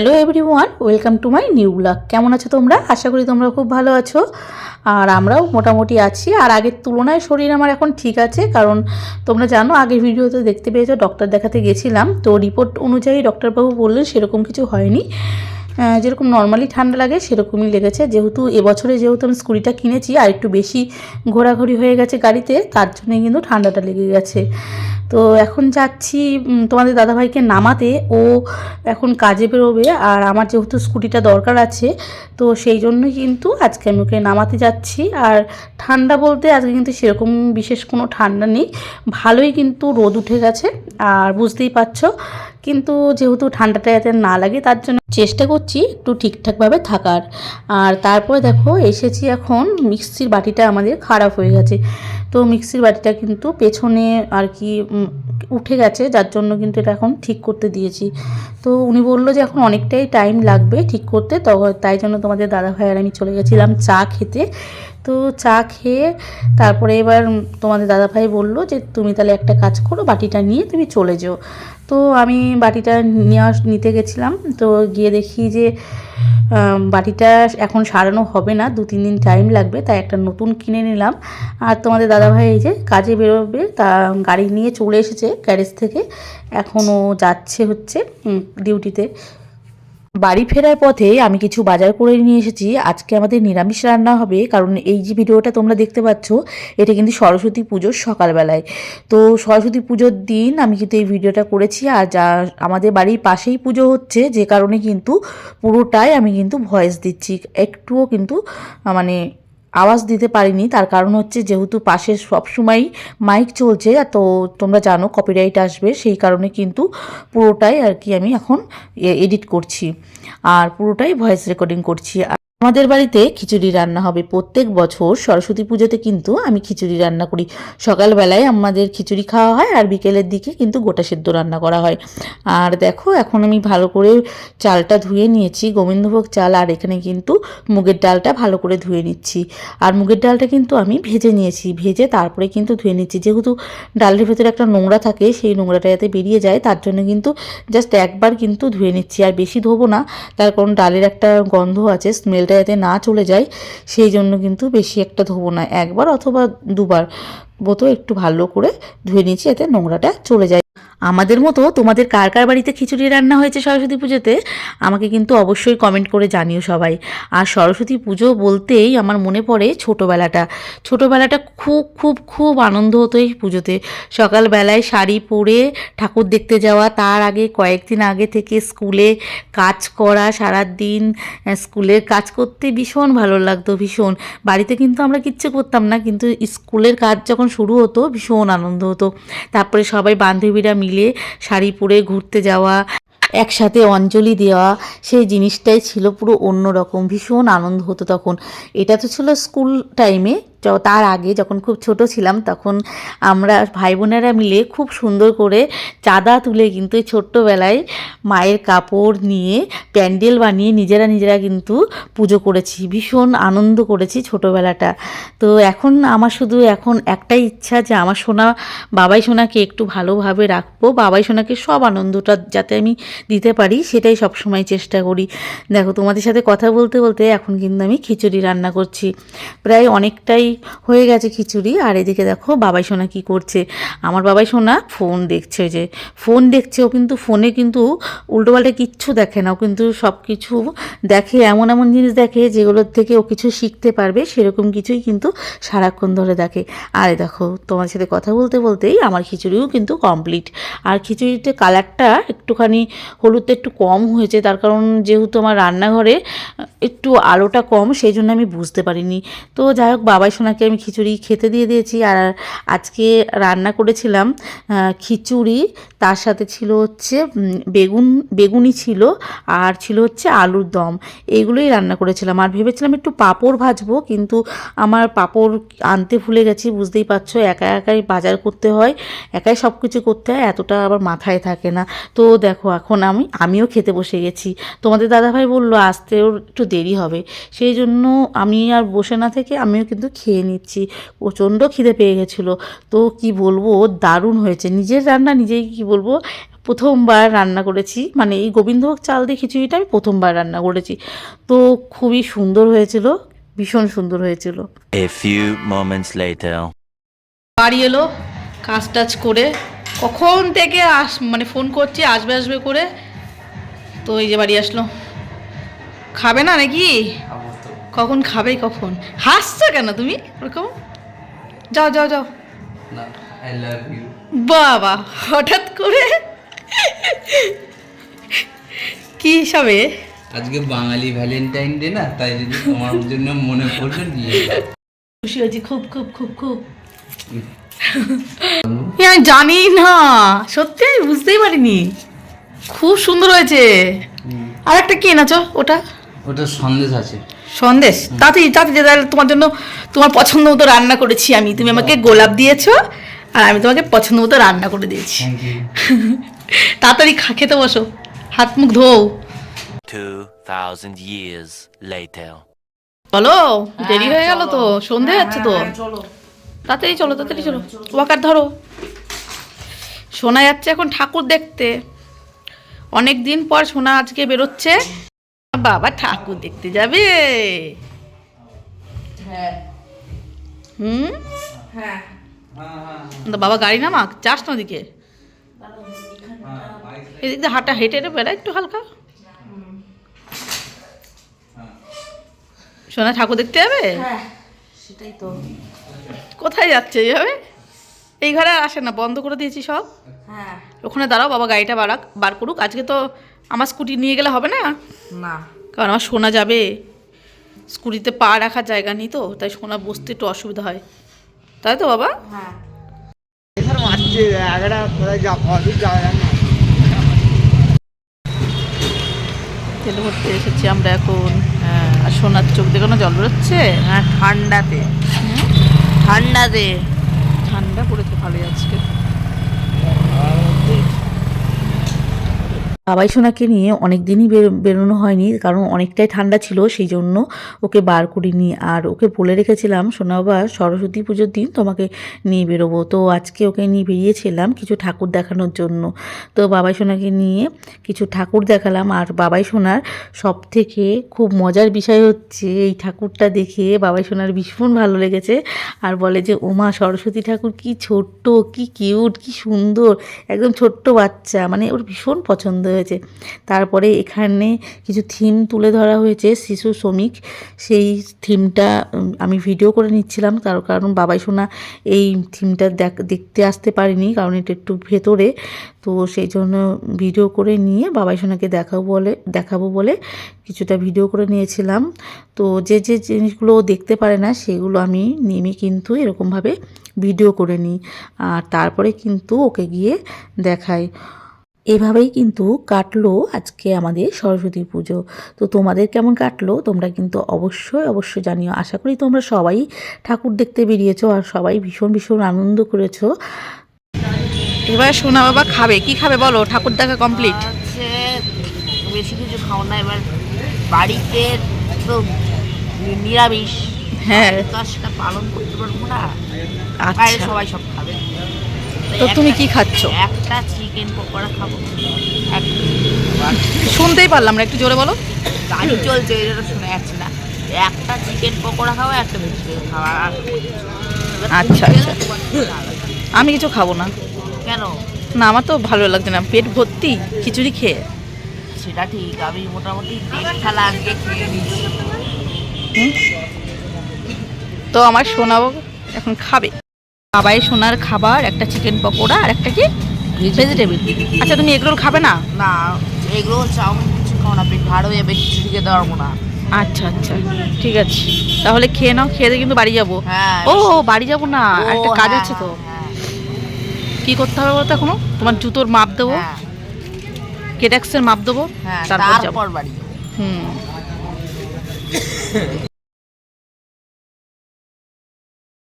Hello everyone, welcome to my new blog. কেমন আছো তোমরা? আশা করি তোমরা খুব ভালো আছো। আর আমরাও মোটামুটি আছি। আর আগের তুলনায় শরীর আমার এখন ঠিক আছে, কারণ তোমরা জানো, আগের ভিডিওতে দেখতে পেয়েছ ডক্টর দেখাতে গেছিলাম। তো রিপোর্ট অনুযায়ী ডক্টরবাবু বললেন, সেরকম কিছু হয়নি। যেরকম নর্মালি ঠান্ডা লাগে, সেরকমই লেগেছে। যেহেতু এবছরে যেহেতু আমি স্কুটিটা কিনেছি, আর একটু বেশি ঘোরাঘুরি হয়ে গেছে গাড়িতে, তার জন্য কিন্তু ঠান্ডাটা লেগে গেছে। তো এখন যাচ্ছি তোমাদের দাদাভাইকে নামাতে। ও এখন কাজে বেরোবে, আর আমার যেহেতু স্কুটিটা দরকার আছে, তো সেই জন্যই কিন্তু আজকে আমি ওকে নামাতে যাচ্ছি। আর ঠান্ডা বলতে আজকে কিন্তু সেরকম বিশেষ কোনো ঠান্ডা নেই। ভালোই কিন্তু রোদ উঠে গেছে, আর বুঝতেই পারছ কিন্তু যেহেতু ঠান্ডাটা যাতে না লাগে, তার জন্য চেষ্টা করছি একটু ঠিকঠাকভাবে থাকার। আর তারপরে দেখো, এসেছি এখন মিক্সির বাটিটা আমাদের খারাপ হয়ে গেছে। তো মিক্সির বাটিটা কিন্তু পেছনে আর কি উঠে গেছে, যার জন্য কিন্তু এটা এখন ঠিক করতে দিয়েছি। তো উনি বলল যে এখন অনেকটাই টাইম লাগবে ঠিক করতে তাই জন্য তোমাদের দাদা ভাই আর আমি চলে গেছিলাম চা খেতে। তো চা খেয়ে তারপরে এবার তোমাদের দাদা ভাই বলল যে, তুমি তাহলে একটা কাজ করো, বাটিটা নিয়ে তুমি চলে যেও। তো আমি বাটিটা নিয়ে নিতে গেছিলাম। তো গিয়ে দেখি যে বাটিটা এখন সারানো হবে না দু তিন দিন টাইম লাগবে, তাই একটা নতুন কিনে নিলাম। আর তোমাদের দাদাভাই এই যে কাজে বেরোবে, তা গাড়ি নিয়ে চলে এসেছে গ্যারেজ থেকে। এখনও যাচ্ছে হচ্ছে ডিউটিতে বাড়ি ফেরার পথে আমি কিছু বাজার করে নিয়ে এসেছি। আজকে আমাদের নিরামিষ রান্না হবে, কারণ এই যে ভিডিওটা তোমরা দেখতে পাচ্ছ, এটা কিন্তু সরস্বতী পুজোর সকালবেলায়। তো সরস্বতী পুজোর দিন আমি কিন্তু এই ভিডিওটা করেছি, আর যা আমাদের বাড়ির পাশেই পুজো হচ্ছে, যে কারণে কিন্তু পুরোটাই আমি কিন্তু ভয়েস দিচ্ছি। একটুও কিন্তু মানে আওয়াজ দিতে পারিনি। তার কারণ হচ্ছে যেহেতু পাশে সবসময়ই মাইক চলছে তো তোমরা জানো কপিরাইট আসবে, সেই কারণে কিন্তু পুরোটাই আর কি আমি এখন এডিট করছি। আর পুরোটাই ভয়েস রেকর্ডিং করছি। আমাদের বাড়িতে খিচুড়ি রান্না হবে। প্রত্যেক বছর সরস্বতী পুজোতে কিন্তু আমি খিচুড়ি রান্না করি। সকালবেলায় আমাদের খিচুড়ি খাওয়া হয় আর বিকেলের দিকে কিন্তু গোটা সেদ্ধ রান্না করা হয়। আর দেখো, এখন আমি ভালো করে চালটা ধুয়ে নিয়েছি, গোবিন্দভোগ চাল, আর এখানে কিন্তু মুগের ডালটা ভালো করে ধুয়ে নিচ্ছি। আর মুগের ডালটা কিন্তু আমি ভেজে নিয়েছি। ভেজে তারপরে কিন্তু ধুয়ে নিচ্ছি। যেহেতু ডালের ভেতরে একটা নোংরা থাকে, সেই নোংরাটা যাতে বেরিয়ে যায়, তার জন্য কিন্তু জাস্ট একবার কিন্তু ধুয়ে নিচ্ছি। আর বেশি ধোবো না, তার কারণ ডালের একটা গন্ধ আছে স্মেলটা যাতে না চলে যায়, সেই জন্য কিন্তু বেশি একটা ধোবো না। একবার অথবা দুবার। বোতো একটু ভালো করে ধুয়ে নিয়েছি, যাতে নোংরাটা চলে যায়। আমাদের মতো তোমাদের কার কার বাড়িতে খিচুড়ি রান্না হয়েছে সরস্বতী পুজোতে? আমাকে কিন্তু অবশ্যই কমেন্ট করে জানিও সবাই। আর সরস্বতী পুজো বলতেই আমার মনে পড়ে ছোটোবেলাটা। ছোটোবেলাটা খুব খুব খুব আনন্দ হতো এই পুজোতে। সকালবেলায় শাড়ি পরে ঠাকুর দেখতে যাওয়া, তার আগে কয়েকদিন আগে থেকে স্কুলে কাজ করা সারা দিন স্কুলের কাজ করতে ভীষণ ভালো লাগতো, ভীষণ। বাড়িতে কিন্তু আমরা কিচ্ছু করতাম না, কিন্তু স্কুলের কাজ যখন শুরু হতো, ভীষণ আনন্দ হতো। তারপরে সবাই বান্ধবীরা মিলে শাড়ি পরে ঘুরতে যাওয়া, একসাথে অঞ্জলি দেওয়া, সেই জিনিসটাই ছিল পুরো অন্যরকম। ভীষণ আনন্দ হতো তখন। এটা তো ছিল স্কুল টাইমে তার আগে যখন খুব ছোট ছিলাম তখন আমরা ভাই বোনেরা মিলে খুব সুন্দর করে চাঁদা তুলে কিন্তু এই ছোট্টবেলায় মায়ের কাপড় নিয়ে প্যান্ডেল বানিয়ে নিজেরা নিজেরা কিন্তু পুজো করেছি। ভীষণ আনন্দ করেছি ছোটোবেলাটা। তো এখন আমার শুধু এখন একটাই ইচ্ছা যে আমার সোনা, বাবাই সোনাকে একটু ভালোভাবে রাখব। বাবাই সোনাকে সব আনন্দটা যাতে আমি দিতে পারি সেটাই সবসময় চেষ্টা করি। দেখো তোমাদের সাথে কথা বলতে বলতে এখন কিন্তু আমি খিচুড়ি রান্না করছি। প্রায় অনেকটাই হয়ে গেছে খিচুড়ি। আর এদিকে দেখো বাবাই সোনা কি করছে। আমার বাবাই সোনা ফোন দেখছে যে, ফোন দেখছে, ও কিন্তু ফোনে কিন্তু উল্টোপাল্টা কিচ্ছু দেখে না। ও কিন্তু সব কিছু দেখে, এমন এমন জিনিস দেখে যেগুলোর থেকে ও কিছু শিখতে পারবে, সেরকম কিছুই কিন্তু সারাক্ষণ ধরে দেখে। আরে দেখো তোমার সাথে কথা বলতে বলতেই আমার খিচুড়িও কিন্তু কমপ্লিট আর খিচুড়িতে কালারটা একটুখানি হলুদটা একটু কম হয়েছে, তার কারণ যেহেতু আমার রান্নাঘরে একটু আলোটা কম, সেই জন্য আমি বুঝতে পারিনি। তো যাই হোক, বাবাই সোনাকে আমি খিচুড়ি খেতে দিয়ে দিয়েছি। আর আজকে রান্না করেছিলাম খিচুড়ি। তার সাথে ছিল হচ্ছে বেগুন, বেগুনি ছিল আর ছিল হচ্ছে আলুর দম। এইগুলোই রান্না করেছিলাম। আর ভেবেছিলাম একটু পাঁপড় ভাজবো, কিন্তু আমার পাঁপড় আনতে ভুলে গেছি, বুঝতেই পারছ। একা একাই বাজার করতে হয়, একাই সব কিছু করতে হয়, এতটা আবার মাথায় থাকে না। তো দেখো, এখন আমি, আমিও খেতে বসে গেছি। তোমাদের দাদাভাই বলল, আসতেও একটু দেরি হবে। সেই জন্য আমি আর বসে না থেকে, আমিও কিন্তু খেয়ে নিচ্ছি। প্রচণ্ড খিদে পেয়ে গেছিল। তো কি বলব দারুণ হয়েছে। নিজের রান্না নিজেই কি বলব প্রথমবার রান্না করেছি। মানে এই গোবিন্দভোগ চাল দিয়ে খিচুড়িটা আমি প্রথমবার রান্না করেছি। তো খুবই সুন্দর হয়েছিল ভীষণ সুন্দর হয়েছিল। A few moments later. বাড়ি এলো কাজ টাজ করে কখন থেকে আস মানে ফোন করছি আসবে আসবে করে তো এই যে বাড়ি আসলো। খাবে না নাকি? কখন খাবে কখন? হাসছো কেন তুমি? ওরকম? যাও যাও যাও। বাবা হঠাৎ করে? কি হিসাবে আজকে বাঙালি ভ্যালেন্টাইন ডে না তাই যদি তোমার জন্য মনে পড়ল নিয়ে খুশি হয়েছি খুব খুব খুব খুব। জানি না সত্যি আমি বুঝতেই পারিনি। খুব সুন্দর হয়েছে। আর একটা কি এনেছো? ওটা? ওটা সন্দেশ আছে। সন্দেশ। তাড়াতাড়ি তাড়াতাড়ি তাহলে তোমার জন্য তোমার পছন্দ মতো রান্না করেছি আমি। তুমি আমাকে গোলাপ দিয়েছ আর আমি তোমাকে পছন্দ মতো রান্না করে দিয়েছি। তাড়াতাড়ি খা খেতে বসো। হাত মুখ ধোও। 2,000 years later. বলো দেরি হয়ে গেল তো। সন্ধে যাচ্ছে তো। তাড়াতাড়ি চলো তাড়াতাড়ি চলো। ওয়াকার ধরো। শোনা যাচ্ছে এখন ঠাকুর দেখতে। অনেক দিন পর সোনা আজকে বেরোচ্ছে। বাবা ঠাকুর দেখতে যাবে। হুম? তো বাবা গাড়ি নামাক যাস না ওদিকে। এদিক দিয়ে হাঁটা হেঁটে হেঁটে বেড়া একটু হালকা। সোনা ঠাকুর দেখতে যাবে? সেটাই তো। কোথায় যাচ্ছে এইভাবে? এই ঘরে আর আসে না বন্ধ করে দিয়েছি সব। হ্যাঁ। ওখানে দাঁড়াও বাবা গাড়িটা বাড়াক বার করুক। আজকে তো আমার স্কুটি নিয়ে গেলে হবে না? না। কারণ আমার সোনা যাবে। স্কুটিতে পা রাখার জায়গা নেই তো তাই সোনা বসতে একটু অসুবিধা হয়। তাই তো বাবা? হ্যাঁ। তেল ভরতে এসেছি আমরা এখন। আর সোনার চোখ দিয়ে কোনো জল বেরোচ্ছে? হ্যাঁ ঠান্ডাতে। ঠান্ডাতে। ঠান্ডা পড়েছে ভালোই আজকে। বাবাই সোনাকে নিয়ে অনেক দিনই বের- বেরোনো হয়নি, কারণ অনেকটাই ঠান্ডা ছিল, সেই জন্য ওকে বার করিনি। আর ওকে বলে রেখেছিলাম, সোনা বাবা, সরস্বতী পুজোর দিন তোমাকে নিয়ে বেরোবো। তো আজকে ওকে নিয়ে বেরিয়েছিলাম কিছু ঠাকুর দেখানোর জন্য। তো বাবাই সোনাকে নিয়ে কিছু ঠাকুর দেখালাম, আর বাবাই সোনার সব থেকে খুব মজার বিষয় হচ্ছে, এই ঠাকুরটা দেখে বাবাই সোনার ভীষণ ভালো লেগেছে। আর বলে যে, ওমা, সরস্বতী ঠাকুর কি ছোট্ট, কি কিউট, কি সুন্দর, একদম ছোট্ট বাচ্চা। মানে ওর ভীষণ পছন্দ হয়েছে। তারপরে এখানে কিছু থিম তুলে ধরা হয়েছে শিশু শ্রমিক। সেই থিমটা আমি ভিডিও করে নিচ্ছিলাম। তার কারণ বাবাই সোনা এই থিমটা দেখ- দেখতে আসতে পারিনি, কারণ এটা একটু ভেতরে। তো সেই জন্য ভিডিও করে নিয়ে বাবাই সোনাকে দেখাবো বলে দেখাবো বলে কিছুটা ভিডিও করে নিয়েছিলাম। তো যে যে জিনিসগুলো দেখতে পারে না, সেগুলো আমি নেমে কিন্তু এরকমভাবে ভিডিও করে নিই। আর তারপরে কিন্তু ওকে গিয়ে দেখাই। এভাবেই কিন্তু কাটলো আজকে আমাদের সরস্বতী পুজো। তো তোমাদের কেমন কাটলো? তোমরা কিন্তু অবশ্যই অবশ্যই জানিও। আশা করি তোমরা সবাই ঠাকুর দেখতে বেরিয়েছো আর সবাই ভীষণ ভীষণ আনন্দ করেছ। এবার সোনা বাবা খাবে। কি খাবে বলো? ঠাকুর দেখা কমপ্লিট হচ্ছে বেশি কিছু খাও না। এবার বাড়িতে তো নিরামিষ। হ্যাঁ। তো আর সেটা পালন করতে পারব না। বাইরে আচ্ছা সবাই সব খাবে। তো তুমি কি খাচ্ছ? একটা চিকেন পকোড়া খাব। শুনতেই পারলাম না একটু জোরে বলো। গাড়ি চলছে এই জন্য শোনা যাচ্ছে না। একটা চিকেন পকোড়া খাব একটা ভেজিটেবল খাওয়া আর আচ্ছা, আচ্ছা। আমি কিছু খাব না। কেন? না আমার তো ভালো লাগছে না। পেট ভর্তি খিচুড়ি খেয়ে। সেটা ঠিক আমি মোটামুটি থালা আজকে খেয়ে নিচ্ছি তো আমার সোনাবো এখন খাবে। বাবাই সোনার খাবার একটা চিকেন পকোড়া আর একটা কি? ভেজিটেবল আচ্ছা তুমি এগরোল খাবে না? না এগরোল চাউমিন কিছু খাও না পেট ভাড় হয়ে যাবে খিচুড়ি খেতে পারব না। আচ্ছা আচ্ছা ঠিক আছে। তাহলে খেয়ে নাও খেয়ে কিন্তু বাড়ি যাব। হ্যাঁ ও বাড়ি যাব না একটা কাজ হ্যাঁ, আছে তো। হ্যাঁ, কি করতে হবে বলতো এখনও? তোমার জুতোর মাপ দেবো। কেডেক্সের মাপ দেবো। তারপর বাড়ি যাব। হুম।